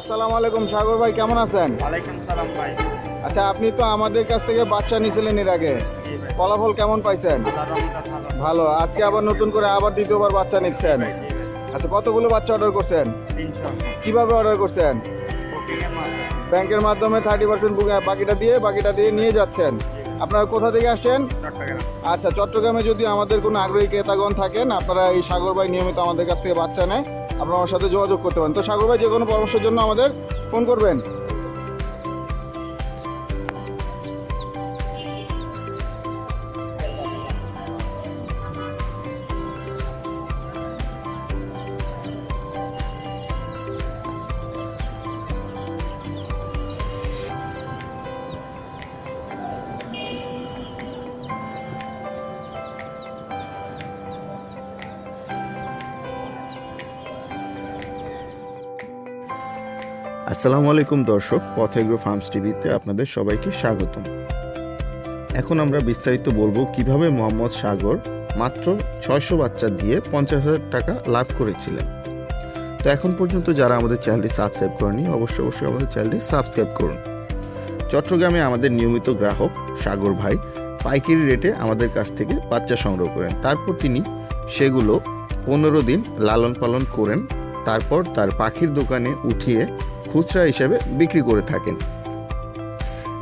আসসালামু আলাইকুম সাগর ভাই কেমন আছেন? ওয়ালাইকুম সালাম ভাই। আচ্ছা আপনি তো আমাদের কাছ থেকে বাচ্চা নিয়েছিলেন এর আগে। ফলাফল কেমন পাইছেন? ভালো। আজকে আবার নতুন করে আবার দ্বিতীয়বার বাচ্চা নিচ্ছেন। আচ্ছা কতগুলো বাচ্চা অর্ডার করছেন? কীভাবে অর্ডার করছেন? ব্যাংকের মাধ্যমে থার্টি পার্সেন্ট বাকিটা দিয়ে বাকিটা দিয়ে নিয়ে যাচ্ছেন। আপনারা কোথা থেকে আসছেন? আচ্ছা চট্টগ্রামে যদি আমাদের কোনো আগ্রহী ক্রেতাগণ থাকেন আপনারা এই সাগর ভাই নিয়মিত আমাদের কাছ থেকে বাচ্চা নেয়। আপনারা আমার সাথে যোগাযোগ করতে পারেন। তো সাগর ভাই যে কোনো পরামর্শের জন্য আমাদের ফোন করবেন। আসসালামু আলাইকুম দর্শক পথেগ্রো ফার্মস টিভিতে আপনাদের সবাইকে স্বাগতম। এখন আমরা বিস্তারিত বলব কীভাবে মোহাম্মদ সাগর মাত্র ছয়শো বাচ্চা দিয়ে পঞ্চাশ হাজার টাকা লাভ করেছিলেন। তো এখন পর্যন্ত যারা আমাদের চ্যানেলটি সাবস্ক্রাইব করেনি অবশ্যই অবশ্যই আমাদের চ্যানেলটি সাবস্ক্রাইব করুন। চট্টগ্রামে আমাদের নিয়মিত গ্রাহক সাগর ভাই পাইকারি রেটে আমাদের কাছ থেকে বাচ্চা সংগ্রহ করেন। তারপর তিনি সেগুলো পনেরো দিন লালন পালন করেন, তারপর তার পাখির দোকানে উঠিয়ে খুচরা হিসেবে বিক্রি করে থাকেন।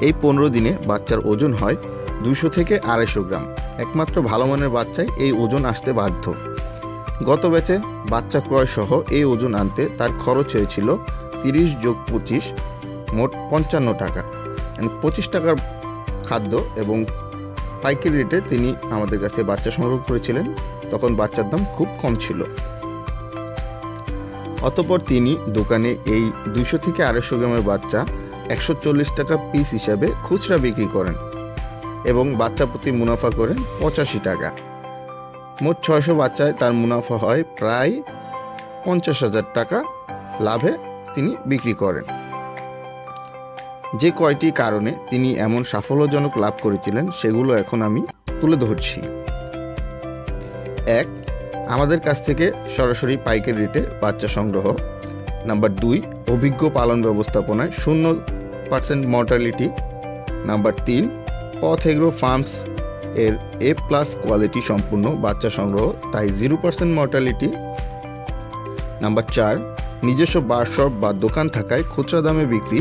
এই পনেরো দিনে বাচ্চার ওজন হয় দুশো থেকে আড়াইশো গ্রাম। একমাত্র ভালো মানের বাচ্চায় এই ওজন আসতে বাধ্য। গত ব্যাচে বাচ্চা ক্রয় সহ এই ওজন আনতে তার খরচ হয়েছিল তিরিশ যোগ পঁচিশ, মোট পঞ্চান্ন টাকা। পঁচিশ টাকার খাদ্য এবং পাইকারি রেটে তিনি আমাদের কাছে বাচ্চা সংগ্রহ করেছিলেন। তখন বাচ্চার দাম খুব কম ছিল। অতপর তিনি দোকানে এই দুশো থেকে আড়াইশো গ্রামের বাচ্চা একশো চল্লিশ টাকা পিস হিসাবে খুচরা বিক্রি করেন এবং বাচ্চা প্রতি মুনাফা করেন পঁচাশি টাকা। মোট ছয়শো বাচ্চায় তার মুনাফা হয় প্রায় পঞ্চাশ হাজার টাকা লাভে তিনি বিক্রি করেন। যে কয়টি কারণে তিনি এমন সাফল্যজনক লাভ করেছিলেন সেগুলো এখন আমি তুলে ধরছি। এক আমাদের কাছ থেকে সরাসরি পাইকারি রেটে বাচ্চা সংগ্রহ। নাম্বার দুই, অভিজ্ঞ পালন ব্যবস্থাপনায় শূন্য পার্সেন্ট মর্টালিটি নাম্বার তিন, পথ এগ্রো ফার্মস এর এ প্লাস কোয়ালিটি সম্পূর্ণ বাচ্চা সংগ্রহ, তাই জিরো পার্সেন্ট মর্টালিটি নাম্বার চার, নিজস্ব বারশপ বা দোকান থাকায় খুচরা দামে বিক্রি।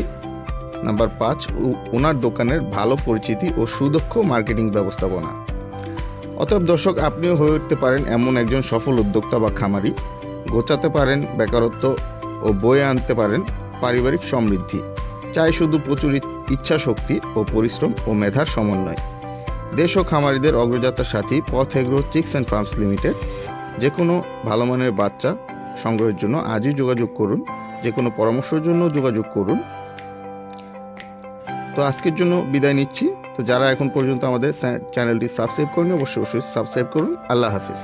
নাম্বার পাঁচ ওনার দোকানের ভালো পরিচিতি ও সুদক্ষ মার্কেটিং ব্যবস্থাপনা। অতএব দর্শক, আপনিও হয়ে উঠতে পারেন এমন একজন সফল উদ্যোক্তা বা খামারি। গোছাতে পারেন, বেকারত্ব ও বয়ে আনতে পারেন পারিবারিক সমৃদ্ধি। চাই শুধু প্রচুর ইচ্ছা শক্তি ও পরিশ্রম ও মেধার সমন্বয়। দেশ ও খামারিদের অগ্রযাত্রার সাথী পথ agro chicks and farms limited. যে কোনো ভালো মানের বাচ্চা সংগ্রহের জন্য আজই যোগাযোগ করুন। যে কোনো পরামর্শের জন্য যোগাযোগ করুন। তো আজকের জন্য বিদায় নিচ্ছি। তো যারা এখন পর্যন্ত আমাদের চ্যানেলটি সাবস্ক্রাইব করেনি অবশ্যই অবশ্যই সাবস্ক্রাইব করুন। আল্লাহ হাফিজ।